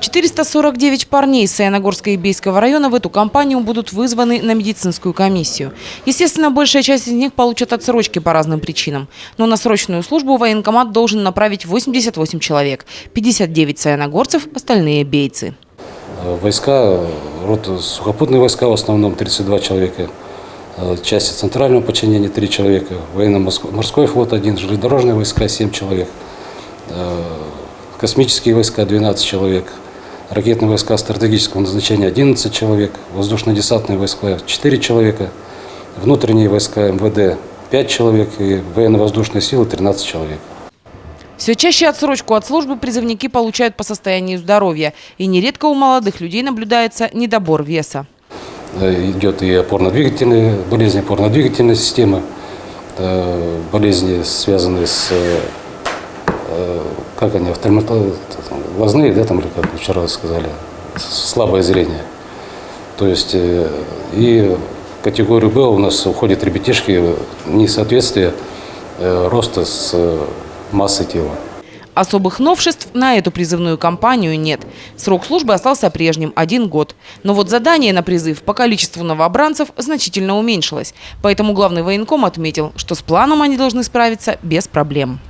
449 парней из Саяногорска и Бейского района в эту компанию будут вызваны на медицинскую комиссию. Естественно, большая часть из них получат отсрочки по разным причинам. Но на срочную службу военкомат должен направить 88 человек. 59 саяногорцев, остальные бейцы. Э, Войска, рота сухопутные войска в основном 32 человека, э, части центрального подчинения 3 человека, военно-морской флот 1, железнодорожные войска 7 человек, э, космические войска 12 человек, ракетные войска стратегического назначения 11 человек, воздушно-десантные войска 4 человека, внутренние войска МВД 5 человек и военно-воздушные силы 13 человек. Все чаще отсрочку от службы призывники получают по состоянию здоровья. И нередко у молодых людей наблюдается недобор веса. Э, Идет и опорно-двигательные болезни опорно-двигательной системы, э, болезни, связанные с, э, как они, офтальмото- глазные, да, там, или как вчера сказали, слабое зрение. То есть э, и в категорию Б у нас уходят ребятишки несоответствие э, роста с э, массой тела. Особых новшеств на эту призывную кампанию нет. Срок службы остался прежним – один год. Но вот задание на призыв по количеству новобранцев значительно уменьшилось. Поэтому главный военком отметил, что с планом они должны справиться без проблем.